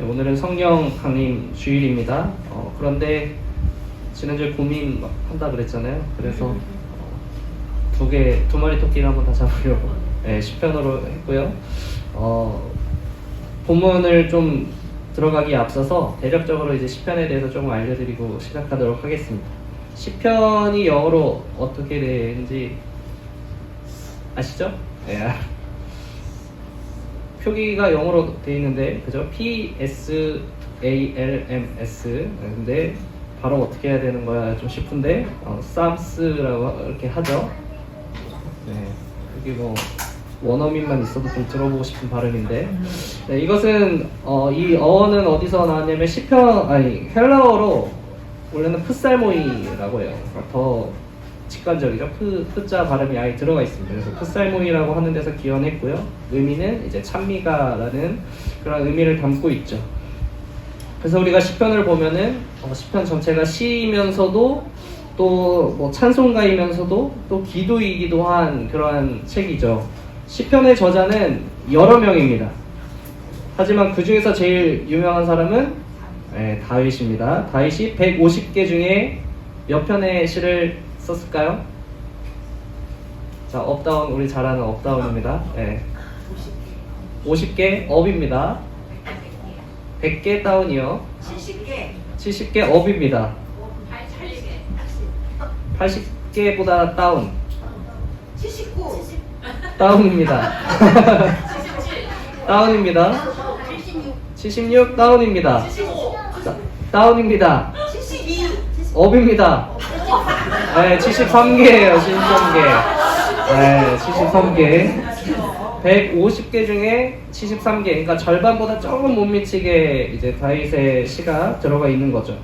네, 오늘은 성경 강림 주일입니다. 어, 그런데 지난주에 고민 막 한다 그랬잖아요. 그래서 어, 두 개, 두 마리 토끼를 한번 다 잡으려고 네, 10편으로 했고요. 어, 본문을 좀 들어가기에 앞서서 대략적으로 이제 10편에 대해서 조금 알려드리고 시작하도록 하겠습니다. 10편이 영어로 어떻게 되는지 아시죠? 네. 표기가 영어로 되어 있는데 그죠? P S A L M S 근데 바로 어떻게 해야 되는 거야 좀 싶은데 어, 쌈스라고 이렇게 하죠. 네, 여기 뭐 원어민만 있어도 좀 들어보고 싶은 발음인데 네, 이것은 어, 이 어원은 어디서 나왔냐면 시편 아니 헬라어로 원래는 푸살모이라고 해요. 그러니까 더 직관적이죠. 푸, 푸자 발음이 아예 들어가 있습니다. 그래서 푸살모이라고 하는 데서 기원했고요. 의미는 이제 찬미가라는 그런 의미를 담고 있죠. 그래서 우리가 시편을 보면은 어, 시편 전체가 시이면서도 또 뭐 찬송가이면서도 또 기도이기도 한 그러한 책이죠. 시편의 저자는 여러 명입니다. 하지만 그 중에서 제일 유명한 사람은 네, 다윗입니다. 다윗이 150개 중에 몇 편의 시를 썼을까요? 자, 업다운 우리 잘 아는 업다운입니다. 네. 50개 업입니다. 100개 다운이요. 70개 70개 업입니다. 80개보다 다운. 79 다운입니다. 다운입니다. 76 76 다운입니다. 75 다- 다운입니다. 72 업입니다. 네, 73개예요. 73개. 네, 73개. 150개 중에 73개. 그러니까 절반보다 조금 못 미치게 이제 다윗의 시가 들어가 있는 거죠.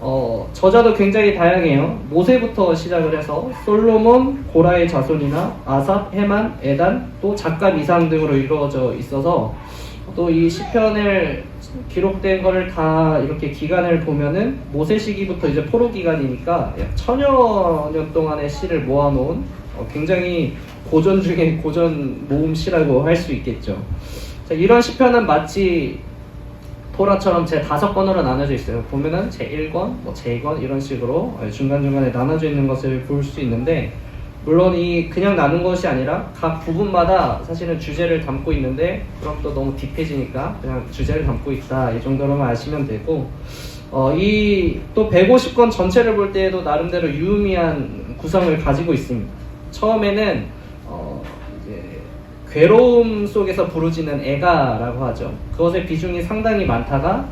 어, 저자도 굉장히 다양해요. 모세부터 시작을 해서 솔로몬, 고라의 자손이나 아삽, 헤만, 에단, 또 작가 이상 등으로 이루어져 있어서 또 이 시편을 기록된 거를 다 이렇게 기간을 보면은 모세 시기부터 이제 포로 기간이니까 약 천여 년 동안의 시를 모아놓은 어, 굉장히 고전 중에 고전 모음 시라고 할 수 있겠죠. 자, 이런 시편은 마치 토라처럼 제 다섯 권으로 나눠져 있어요. 보면은 제 1권, 뭐 제 2권 이런 식으로 중간중간에 나눠져 있는 것을 볼 수 있는데 물론 이 그냥 나눈 것이 아니라 각 부분마다 사실은 주제를 담고 있는데 그럼 또 너무 딥해지니까 그냥 주제를 담고 있다 이 정도로만 아시면 되고 어, 이 또 150권 전체를 볼 때에도 나름대로 유의미한 구성을 가지고 있습니다. 처음에는 어, 이제 괴로움 속에서 부르짖는 애가라고 하죠. 그것의 비중이 상당히 많다가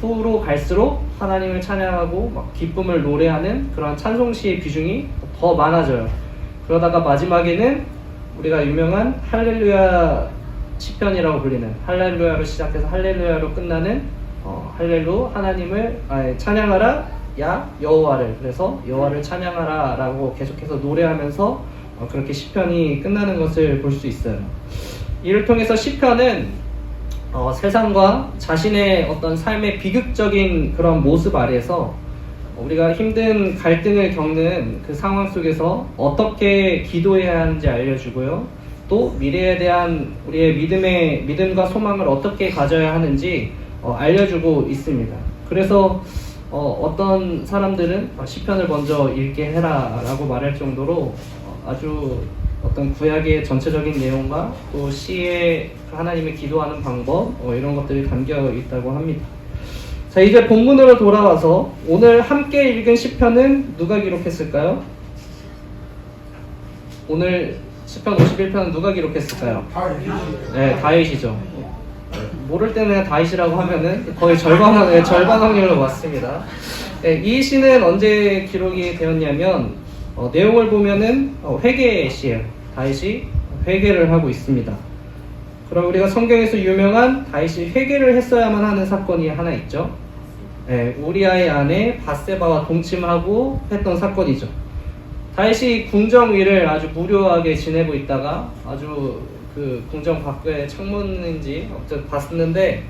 후로 갈수록 하나님을 찬양하고 막 기쁨을 노래하는 그런 찬송시의 비중이 더 많아져요. 그러다가 마지막에는 우리가 유명한 할렐루야 시편이라고 불리는 할렐루야로 시작해서 할렐루야로 끝나는 어, 할렐루 하나님을 아니, 찬양하라 야 여호와를 그래서 여호와를 찬양하라라고 계속해서 노래하면서 어, 그렇게 시편이 끝나는 것을 볼 수 있어요. 이를 통해서 시편은 어, 세상과 자신의 어떤 삶의 비극적인 그런 모습 아래서 우리가 힘든 갈등을 겪는 그 상황 속에서 어떻게 기도해야 하는지 알려주고요. 또 미래에 대한 우리의 믿음의 믿음과 소망을 어떻게 가져야 하는지 어, 알려주고 있습니다. 그래서 어, 떤 사람들은 어, 시편을 먼저 읽게 해라라고 말할 정도로 어, 아주 어떤 구약의 전체적인 내용과 또 시에 하나님의 기도하는 방법 어, 이런 것들이 담겨 있다고 합니다. 자 이제 본문으로 돌아와서 오늘 함께 읽은 시편은 누가 기록했을까요? 오늘 시편 51편은 누가 기록했을까요? 네, 다윗이죠. 모를 때는 다윗이라고 하면은 거의 절반 확- 네, 절반 확률로 맞습니다. 네, 이 시는 언제 기록이 되었냐면 어, 내용을 보면은 어, 회개 시예요. 다윗이 회개를 하고 있습니다. 그럼 우리가 성경에서 유명한 다윗이 회개를 했어야만 하는 사건이 하나 있죠. 네, 우리아의 아내 바세바와 동침하고 했던 사건이죠. 다윗이 궁정 위를 아주 무료하게 지내고 있다가 아주 그 궁정 밖에 창문인지 어쨌든 봤는데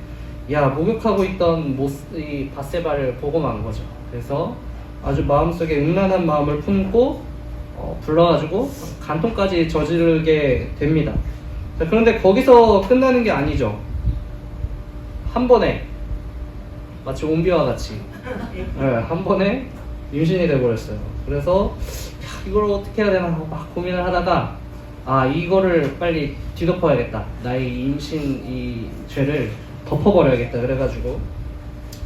야 목욕하고 있던 모스, 이 바세바를 보고 만 거죠. 그래서 아주 마음속에 음란한 마음을 품고 어, 불러가지고 간통까지 저지르게 됩니다. 자, 그런데 거기서 끝나는 게 아니죠. 한 번에 마치 옴비와 같이 예, 한 번에 임신이 돼버렸어요. 그래서 야, 이걸 어떻게 해야 되나 하고 막 고민을 하다가 아 이거를 빨리 뒤덮어야겠다. 나의 임신 이 죄를 덮어버려야겠다. 그래가지고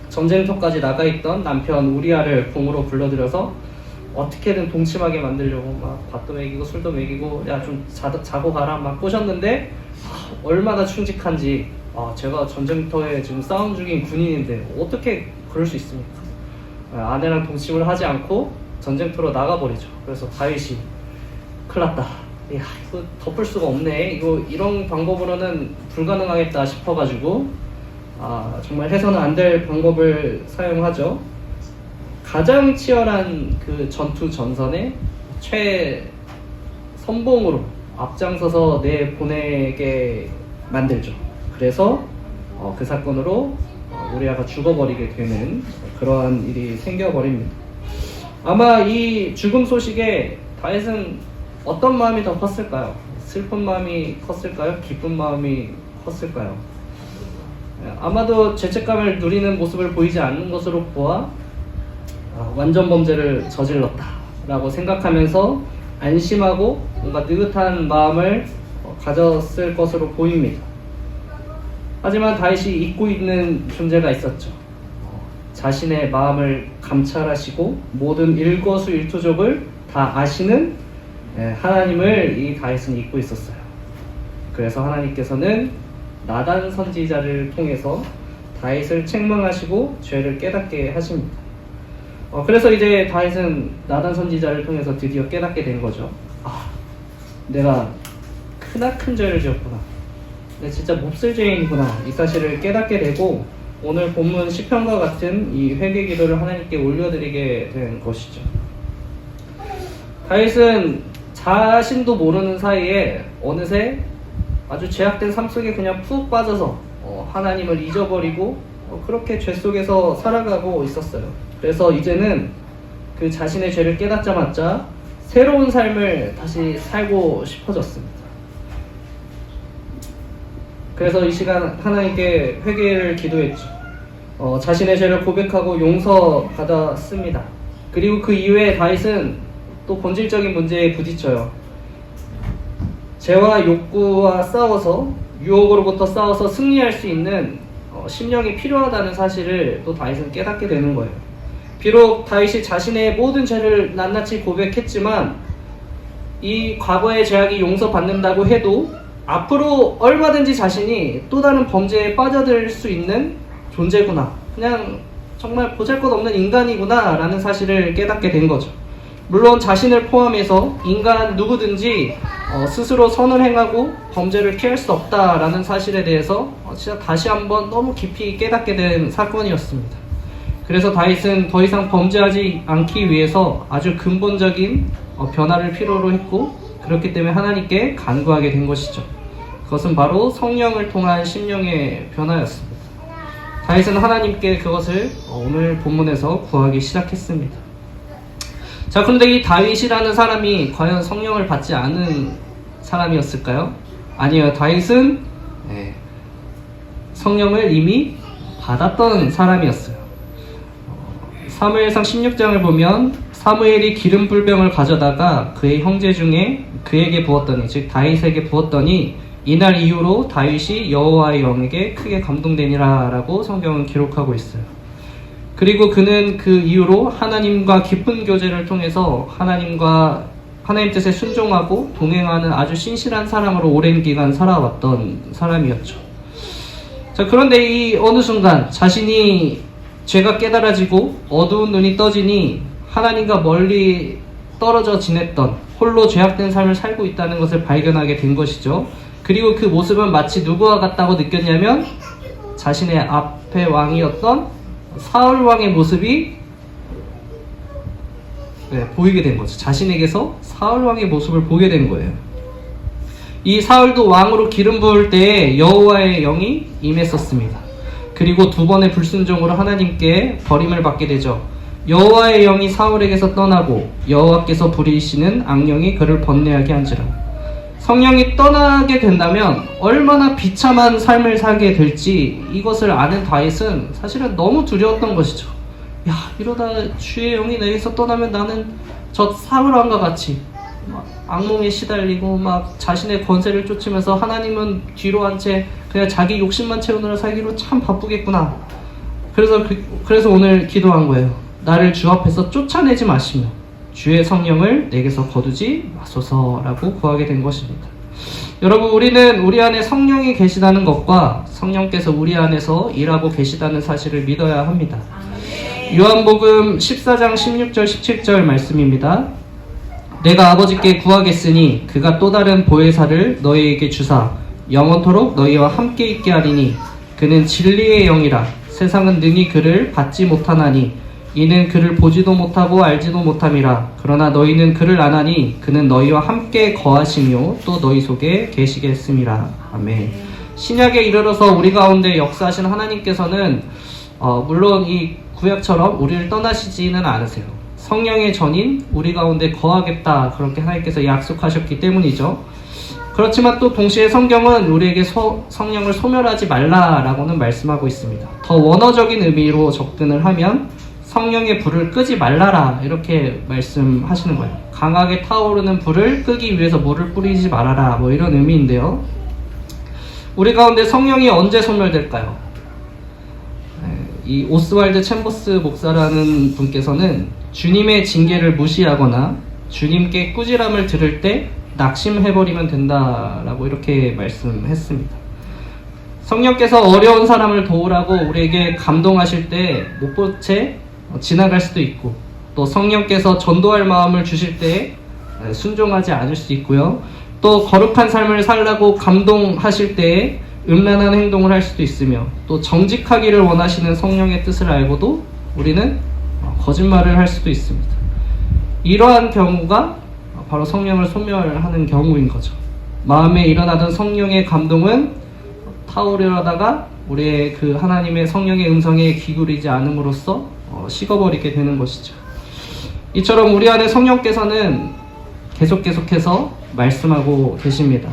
전쟁터까지 나가 있던 남편 우리아를 궁으로 불러들여서 어떻게든 동침하게 만들려고 막 밥도 먹이고 술도 먹이고 야 좀 자고 가라 막 꼬셨는데 아, 얼마나 충직한지 아, 제가 전쟁터에 지금 싸움 중인 군인인데 어떻게 그럴 수 있습니까? 아, 아내랑 동침을 하지 않고 전쟁터로 나가버리죠. 그래서 다윗이 큰일 났다. 야 이거 덮을 수가 없네. 이거 이런 방법으로는 불가능하겠다 싶어가지고 아, 정말 해서는 안 될 방법을 사용하죠. 가장 치열한 그 전투 전선에 최 선봉으로 앞장서서 내 보내게 만들죠. 그래서 어, 그 사건으로 어, 우리아가 죽어버리게 되는 그러한 일이 생겨버립니다. 아마 이 죽음 소식에 다윗은 어떤 마음이 더 컸을까요? 슬픈 마음이 컸을까요? 기쁜 마음이 컸을까요? 예, 아마도 죄책감을 누리는 모습을 보이지 않는 것으로 보아 아, 완전 범죄를 저질렀다라고 생각하면서 안심하고 뭔가 느긋한 마음을 어, 가졌을 것으로 보입니다. 하지만 다윗이 잊고 있는 존재가 있었죠. 어, 자신의 마음을 감찰하시고 모든 일거수일투족을 다 아시는 예, 하나님을 이 다윗은 잊고 있었어요. 그래서 하나님께서는 나단 선지자를 통해서 다윗을 책망하시고 죄를 깨닫게 하십니다. 어, 그래서 이제 다윗은 나단 선지자를 통해서 드디어 깨닫게 된 거죠. 아, 내가 크나큰 죄를 지었구나. 내가 진짜 몹쓸 죄인이구나. 이 사실을 깨닫게 되고 오늘 본문 시편과 같은 이 회개 기도를 하나님께 올려드리게 된 것이죠. 다윗은 자신도 모르는 사이에 어느새 아주 죄악된 삶 속에 그냥 푹 빠져서 어, 하나님을 잊어버리고 어, 그렇게 죄 속에서 살아가고 있었어요. 그래서 이제는 그 자신의 죄를 깨닫자마자 새로운 삶을 다시 살고 싶어졌습니다. 그래서 이 시간 하나님께 회개를 기도했죠. 어, 자신의 죄를 고백하고 용서받았습니다. 그리고 그 이후에 다윗은 또 본질적인 문제에 부딪혀요. 죄와 욕구와 싸워서 유혹으로부터 싸워서 승리할 수 있는 어, 심령이 필요하다는 사실을 또 다윗은 깨닫게 되는 거예요. 비록 다윗이 자신의 모든 죄를 낱낱이 고백했지만 이 과거의 죄악이 용서받는다고 해도 앞으로 얼마든지 자신이 또 다른 범죄에 빠져들 수 있는 존재구나. 그냥 정말 보잘것없는 인간이구나 라는 사실을 깨닫게 된 거죠. 물론 자신을 포함해서 인간 누구든지 어, 스스로 선을 행하고 범죄를 피할 수 없다라는 사실에 대해서 어, 진짜 다시 한번 너무 깊이 깨닫게 된 사건이었습니다. 그래서 다윗은 더 이상 범죄하지 않기 위해서 아주 근본적인 어, 변화를 필요로 했고 그렇기 때문에 하나님께 간구하게 된 것이죠. 그것은 바로 성령을 통한 심령의 변화였습니다. 다윗은 하나님께 그것을 어, 오늘 본문에서 구하기 시작했습니다. 자, 그런데 이 다윗이라는 사람이 과연 성령을 받지 않은 사람이었을까요? 아니요, 다윗은 네, 성령을 이미 받았던 사람이었어요. 사무엘상 16장을 보면 사무엘이 기름 불병을 가져다가 그의 형제 중에 그에게 부었더니 즉 다윗에게 부었더니 이날 이후로 다윗이 여호와의 영에게 크게 감동되니라라고 성경은 기록하고 있어요. 그리고 그는 그 이후로 하나님과 깊은 교제를 통해서 하나님과 하나님 뜻에 순종하고 동행하는 아주 신실한 사람으로 오랜 기간 살아왔던 사람이었죠. 자, 그런데 이 어느 순간 자신이 죄가 깨달아지고 어두운 눈이 떠지니 하나님과 멀리 떨어져 지냈던 홀로 죄악된 삶을 살고 있다는 것을 발견하게 된 것이죠. 그리고 그 모습은 마치 누구와 같다고 느꼈냐면 자신의 앞에 왕이었던 사울 왕의 모습이 네, 보이게 된 거죠. 자신에게서 사울 왕의 모습을 보게 된 거예요. 이 사울도 왕으로 기름 부을 때에 여호와의 영이 임했었습니다. 그리고 두 번의 불순종으로 하나님께 버림을 받게 되죠. 여호와의 영이 사울에게서 떠나고 여호와께서 부리시는 악령이 그를 번뇌하게 한지라. 성령이 떠나게 된다면 얼마나 비참한 삶을 살게 될지 이것을 아는 다윗은 사실은 너무 두려웠던 것이죠. 야 이러다 주의 영이 내게서 떠나면 나는 저 사울왕과 같이 막 악몽에 시달리고 막 자신의 권세를 쫓으면서 하나님은 뒤로 한 채 그냥 자기 욕심만 채우느라 살기로 참 바쁘겠구나. 그래서 그, 그래서 오늘 기도한 거예요. 나를 주 앞에서 쫓아내지 마시며 주의 성령을 내게서 거두지 마소서라고 구하게 된 것입니다. 여러분 우리는 우리 안에 성령이 계시다는 것과 성령께서 우리 안에서 일하고 계시다는 사실을 믿어야 합니다. 요한복음 14장 16절 17절 말씀입니다. 내가 아버지께 구하겠으니 그가 또 다른 보혜사를 너희에게 주사 영원토록 너희와 함께 있게 하리니 그는 진리의 영이라. 세상은 능히 그를 받지 못하나니 이는 그를 보지도 못하고 알지도 못함이라. 그러나 너희는 그를 아나니 그는 너희와 함께 거하시며 또 너희 속에 계시겠음이라 아멘. 신약에 이르러서 우리 가운데 역사하신 하나님께서는 어, 물론 이 구약처럼 우리를 떠나시지는 않으세요 성령의 전인 우리 가운데 거하겠다 그렇게 하나님께서 약속하셨기 때문이죠 그렇지만 또 동시에 성경은 우리에게 소- 성령을 소멸하지 말라라고는 말씀하고 있습니다. 더 원어적인 의미로 접근을 하면 성령의 불을 끄지 말라라 이렇게 말씀하시는 거예요. 강하게 타오르는 불을 끄기 위해서 물을 뿌리지 말아라 뭐 이런 의미인데요. 우리 가운데 성령이 언제 소멸될까요? 네, 이 오스왈드 챔버스 목사라는 분께서는 주님의 징계를 무시하거나 주님께 꾸지람을 들을 때 낙심해버리면 된다라고 이렇게 말씀했습니다. 성령께서 어려운 사람을 도우라고 우리에게 감동하실 때 못 본 채 지나갈 수도 있고 또 성령께서 전도할 마음을 주실 때 순종하지 않을 수 있고요. 또 거룩한 삶을 살라고 감동하실 때 음란한 행동을 할 수도 있으며 또 정직하기를 원하시는 성령의 뜻을 알고도 우리는 거짓말을 할 수도 있습니다. 이러한 경우가 바로 성령을 소멸하는 경우인 거죠. 마음에 일어나던 성령의 감동은 타오르려다가 우리의 그 하나님의 성령의 음성에 기울이지 않음으로써 어, 식어버리게 되는 것이죠. 이처럼 우리 안에 성령께서는 계속 계속해서 말씀하고 계십니다.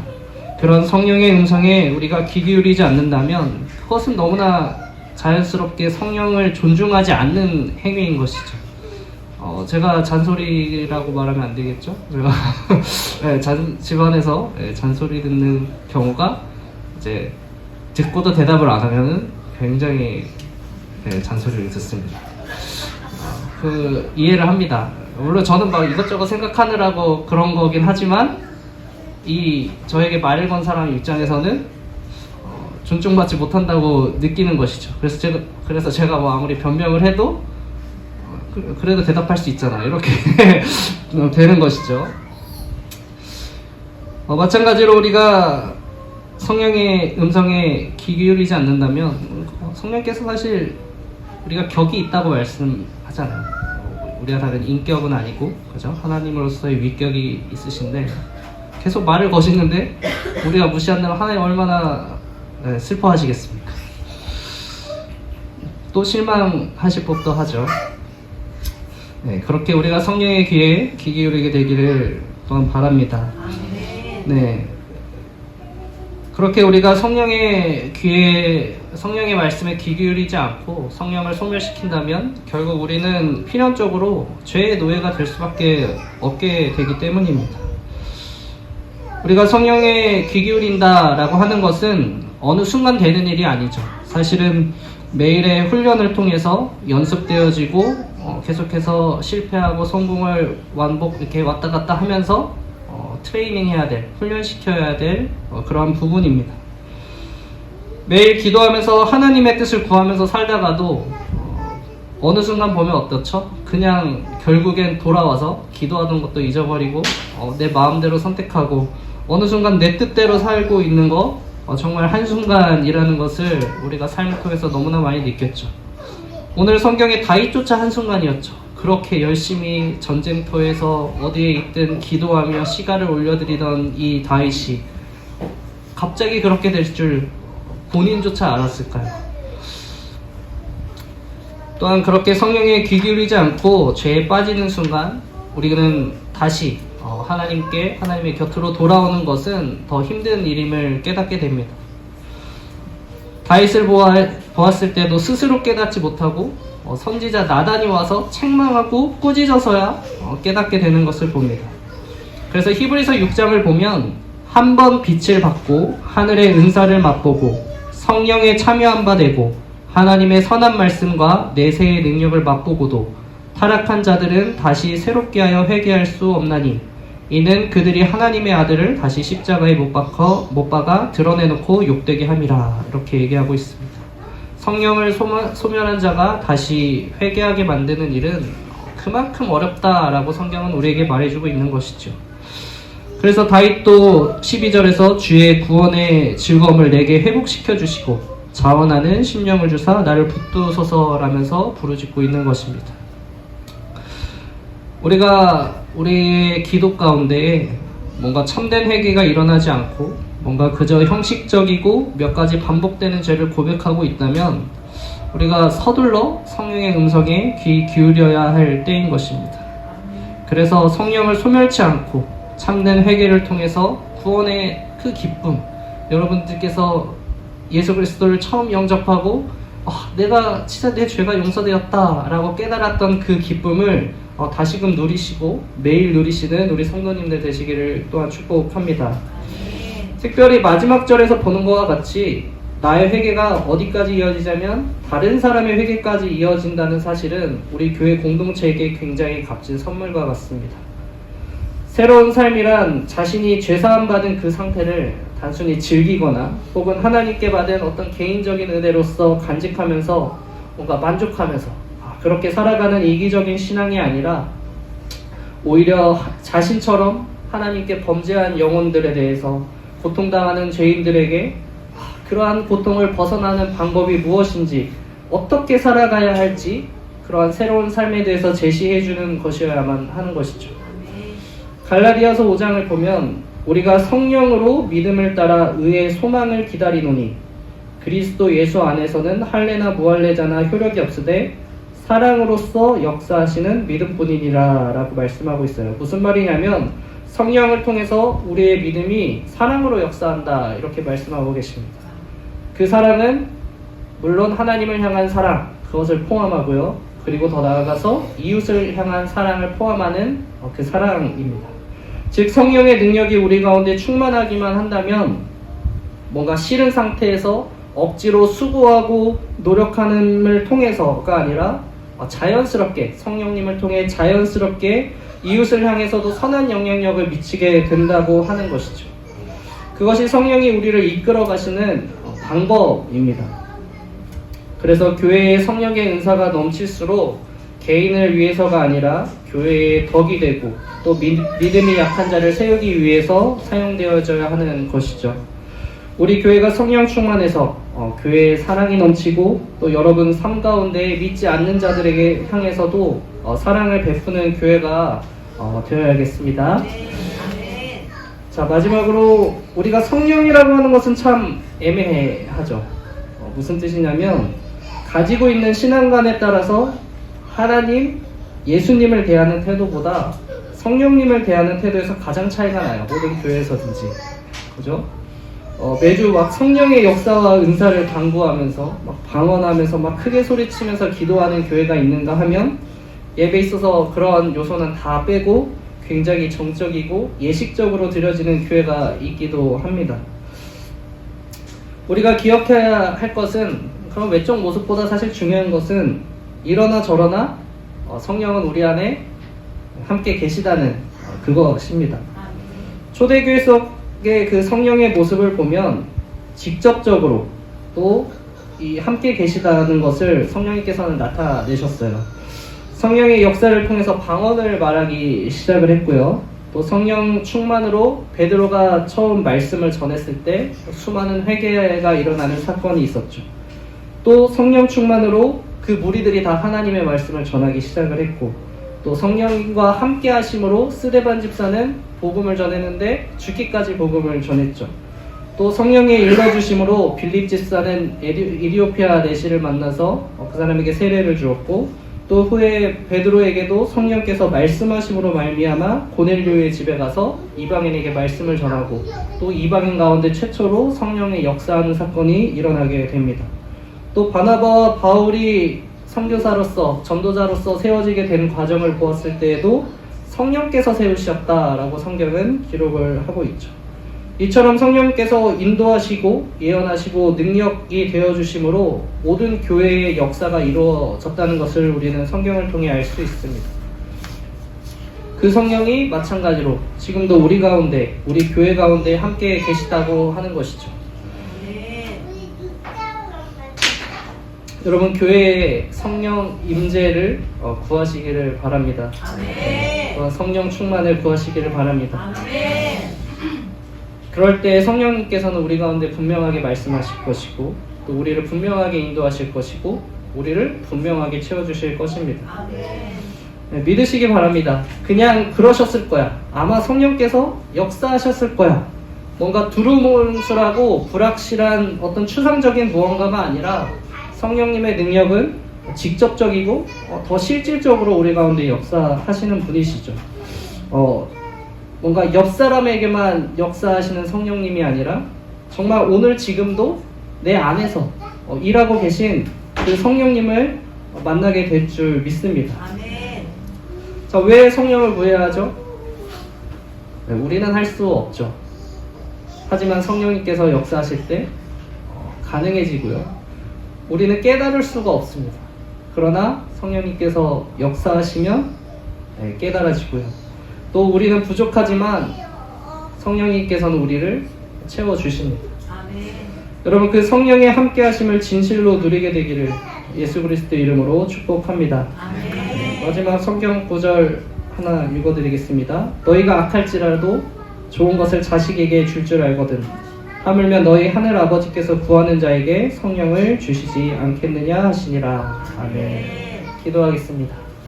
그런 성령의 음성에 우리가 귀 기울이지 않는다면 그것은 너무나 자연스럽게 성령을 존중하지 않는 행위인 것이죠. 어, 제가 잔소리라고 말하면 안 되겠죠? 제가 네, 잔, 집안에서 네, 잔소리 듣는 경우가 이제 듣고도 대답을 안 하면은 굉장히 네, 잔소리를 듣습니다. 어, 그 이해를 합니다. 물론 저는 막 이것저것 생각하느라고 그런 거긴 하지만 이 저에게 말을 건 사람 입장에서는 어, 존중받지 못한다고 느끼는 것이죠. 그래서 제가 그래서 제가 뭐 아무리 변명을 해도 어, 그- 그래도 대답할 수 있잖아 이렇게 되는 것이죠. 어, 마찬가지로 우리가 성령의 음성에 귀 기울이지 않는다면 어, 성령께서 사실 우리가 격이 있다고 말씀하잖아요. 어, 우리가 다른 인격은 아니고 그죠? 하나님으로서의 위격이 있으신데 계속 말을 거시는데 우리가 무시한다면 하나님 얼마나 네, 슬퍼하시겠습니까? 또 실망하실 법도 하죠. 네, 그렇게 우리가 성령의 귀에 귀 기울이게 되기를 또한 바랍니다. 네. 그렇게 우리가 성령의 귀에 성령의 말씀에 귀 기울이지 않고 성령을 소멸시킨다면 결국 우리는 필연적으로 죄의 노예가 될 수밖에 없게 되기 때문입니다. 우리가 성령에 귀 기울인다라고 하는 것은 어느 순간 되는 일이 아니죠. 사실은 매일의 훈련을 통해서 연습되어지고 어, 계속해서 실패하고 성공을 완복 이렇게 왔다 갔다 하면서 어, 트레이닝 해야 될, 훈련시켜야 될 어, 그러한 부분입니다. 매일 기도하면서 하나님의 뜻을 구하면서 살다가도 어, 어느 순간 보면 어떻죠? 그냥 결국엔 돌아와서 기도하던 것도 잊어버리고 어, 내 마음대로 선택하고 어느 순간 내 뜻대로 살고 있는 거 어, 정말 한순간이라는 것을 우리가 삶을 통해서 너무나 많이 느꼈죠. 오늘 성경의 다윗조차 한순간이었죠. 그렇게 열심히 전쟁터에서 어디에 있든 기도하며 시가를 올려드리던 이 다윗이 갑자기 그렇게 될 줄 본인조차 알았을까요? 또한 그렇게 성령에 귀 기울이지 않고 죄에 빠지는 순간 우리는 다시 어, 하나님께 하나님의 곁으로 돌아오는 것은 더 힘든 일임을 깨닫게 됩니다. 다윗을 보아, 보았을 때도 스스로 깨닫지 못하고 어, 선지자 나단이 와서 책망하고 꾸짖어서야 어, 깨닫게 되는 것을 봅니다. 그래서 히브리서 6장을 보면 한 번 빛을 받고 하늘의 은사를 맛보고 성령에 참여한 바 되고 하나님의 선한 말씀과 내세의 능력을 맛보고도 타락한 자들은 다시 새롭게 하여 회개할 수 없나니 이는 그들이 하나님의 아들을 다시 십자가에 못 박아, 못 박아 드러내놓고 욕되게 함이라 이렇게 얘기하고 있습니다. 성령을 소멸, 소멸한 자가 다시 회개하게 만드는 일은 그만큼 어렵다라고 성경은 우리에게 말해주고 있는 것이죠. 그래서 다윗도 12절에서 주의 구원의 즐거움을 내게 회복시켜 주시고 자원하는 심령을 주사 나를 붙드소서라면서 부르짖고 있는 것입니다. 우리가 우리의 기도 가운데 뭔가 참된 회개가 일어나지 않고 뭔가 그저 형식적이고 몇 가지 반복되는 죄를 고백하고 있다면 우리가 서둘러 성령의 음성에 귀 기울여야 할 때인 것입니다. 그래서 성령을 소멸치 않고 참된 회개를 통해서 구원의 그 기쁨 여러분들께서 예수 그리스도를 처음 영접하고 아, 내가 진짜 내 죄가 용서되었다라고 깨달았던 그 기쁨을 어, 다시금 누리시고 매일 누리시는 우리 성도님들 되시기를 또한 축복합니다. 특별히 마지막 절에서 보는 것과 같이 나의 회개가 어디까지 이어지자면 다른 사람의 회개까지 이어진다는 사실은 우리 교회 공동체에게 굉장히 값진 선물과 같습니다. 새로운 삶이란 자신이 죄사함 받은 그 상태를 단순히 즐기거나 혹은 하나님께 받은 어떤 개인적인 은혜로서 간직하면서 뭔가 만족하면서 아, 그렇게 살아가는 이기적인 신앙이 아니라 오히려 자신처럼 하나님께 범죄한 영혼들에 대해서 고통당하는 죄인들에게 아, 그러한 고통을 벗어나는 방법이 무엇인지 어떻게 살아가야 할지 그러한 새로운 삶에 대해서 제시해 주는 것이어야만 하는 것이죠. 갈라디아서 5장을 보면 우리가 성령으로 믿음을 따라 의의 소망을 기다리노니 그리스도 예수 안에서는 할례나 무할례자나 효력이 없으되 사랑으로서 역사하시는 믿음뿐이니라 라고 말씀하고 있어요. 무슨 말이냐면 성령을 통해서 우리의 믿음이 사랑으로 역사한다 이렇게 말씀하고 계십니다. 그 사랑은 물론 하나님을 향한 사랑 그것을 포함하고요. 그리고 더 나아가서 이웃을 향한 사랑을 포함하는 어, 그 사랑입니다. 즉 성령의 능력이 우리 가운데 충만하기만 한다면 뭔가 싫은 상태에서 억지로 수고하고 노력하는을 통해서가 아니라 어, 자연스럽게 성령님을 통해 자연스럽게 이웃을 향해서도 선한 영향력을 미치게 된다고 하는 것이죠. 그것이 성령이 우리를 이끌어 가시는 어, 방법입니다. 그래서 교회에 성령의 은사가 넘칠수록 개인을 위해서가 아니라 교회의 덕이 되고 또 미, 믿음이 약한 자를 세우기 위해서 사용되어져야 하는 것이죠. 우리 교회가 성령 충만해서 어, 교회에 사랑이 넘치고 또 여러분 삶 가운데 믿지 않는 자들에게 향해서도 어, 사랑을 베푸는 교회가 어, 되어야겠습니다. 자 마지막으로 우리가 성령이라고 하는 것은 참 애매하죠. 어, 무슨 뜻이냐면 가지고 있는 신앙관에 따라서 하나님, 예수님을 대하는 태도보다 성령님을 대하는 태도에서 가장 차이가 나요. 모든 교회에서든지. 그죠? 어, 매주 막 성령의 역사와 은사를 당부하면서 막 방언하면서 막 크게 소리치면서 기도하는 교회가 있는가 하면 예배 있어서 그러한 요소는 다 빼고 굉장히 정적이고 예식적으로 드려지는 교회가 있기도 합니다. 우리가 기억해야 할 것은 그런 외적 모습보다 사실 중요한 것은 이러나 저러나 어, 성령은 우리 안에 함께 계시다는 어, 그것입니다. 초대교회 속의 그 성령의 모습을 보면 직접적으로 또 이 함께 계시다는 것을 성령님께서는 나타내셨어요. 성령의 역사를 통해서 방언을 말하기 시작을 했고요. 또 성령 충만으로 베드로가 처음 말씀을 전했을 때 수많은 회개가 일어나는 사건이 있었죠. 또 성령 충만으로 그 무리들이 다 하나님의 말씀을 전하기 시작을 했고 또 성령과 함께 하심으로 스데반 집사는 복음을 전했는데 죽기까지 복음을 전했죠. 또 성령의 일러주심으로 빌립 집사는 이디오피아 내시를 만나서 어, 그 사람에게 세례를 주었고 또 후에 베드로에게도 성령께서 말씀하심으로 말미암아 고넬료의 집에 가서 이방인에게 말씀을 전하고 또 이방인 가운데 최초로 성령의 역사하는 사건이 일어나게 됩니다. 또 바나바와 바울이 선교사로서 전도자로서 세워지게 된 과정을 보았을 때에도 성령께서 세우셨다라고 성경은 기록을 하고 있죠. 이처럼 성령께서 인도하시고 예언하시고 능력이 되어 주심으로 모든 교회의 역사가 이루어졌다는 것을 우리는 성경을 통해 알 수 있습니다. 그 성령이 마찬가지로 지금도 우리 가운데 우리 교회 가운데 함께 계시다고 하는 것이죠. 네. 여러분 교회에 성령 임재를 어, 구하시기를 바랍니다. 아멘. 어, 성령 충만을 구하시기를 바랍니다. 아멘. 그럴 때 성령님께서는 우리 가운데 분명하게 말씀하실 것이고 또 우리를 분명하게 인도하실 것이고 우리를 분명하게 채워주실 것입니다. 아멘. 네, 믿으시기 바랍니다. 그냥 그러셨을 거야. 아마 성령께서 역사하셨을 거야. 뭔가 두루뭉술하고 불확실한 어떤 추상적인 무언가가 아니라 성령님의 능력은 직접적이고 어, 더 실질적으로 우리 가운데 역사하시는 분이시죠. 어, 뭔가 옆 사람에게만 역사하시는 성령님이 아니라 정말 오늘 지금도 내 안에서 어, 일하고 계신 그 성령님을 만나게 될 줄 믿습니다. 아멘. 자, 왜 성령을 구해야 하죠? 네, 우리는 할 수 없죠. 하지만 성령님께서 역사하실 때 어, 가능해지고요. 우리는 깨달을 수가 없습니다. 그러나 성령님께서 역사하시면 네, 깨달아지고요. 또 우리는 부족하지만 성령님께서는 우리를 채워 주십니다. 아멘. 여러분 그 성령의 함께 하심을 진실로 누리게 되기를 예수 그리스도 이름으로 축복합니다. 아멘. 마지막 성경 구절 하나 읽어드리겠습니다. 너희가 악할지라도 좋은 것을 자식에게 줄 줄 알거든. 하물며 너희 하늘 아버지께서 구하는 자에게 성령을 주시지 않겠느냐 하시니라. 아멘. 기도하겠습니다.